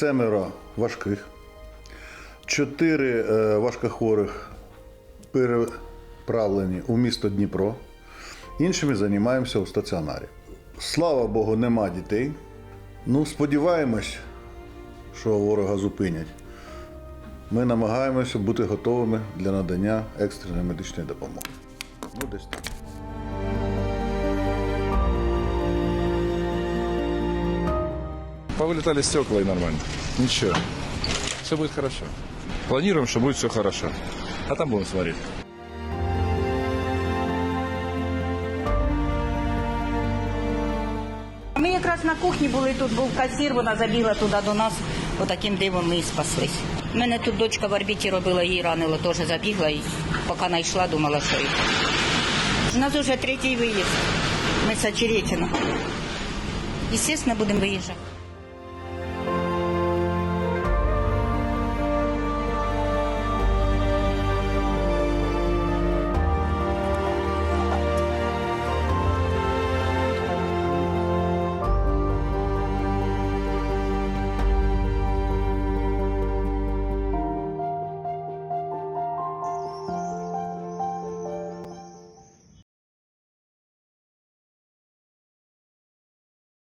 семеро важких, чотири е, важкохворих переправлені у місто Дніпро. Іншими займаємося у стаціонарі. Слава Богу, нема дітей. Ну, сподіваємось, що ворога зупинять. Ми намагаємося бути готовими для надання екстреної медичної допомоги. Ну, десь так. Повылетали стекла и нормально. Ничего. Все будет хорошо. Планируем, что будет все хорошо. А там будем смотреть. Ми якраз на кухні були, тут був касір, вона забігла туди до нас, отаким дивом ми і спаслись. У мене тут дочка в орбіті робила, її ранило, теж забігла і поки знайшла, думала, що. У нас вже третій виїзд. Ми з Очеретина. Звісно, будемо виїжджати.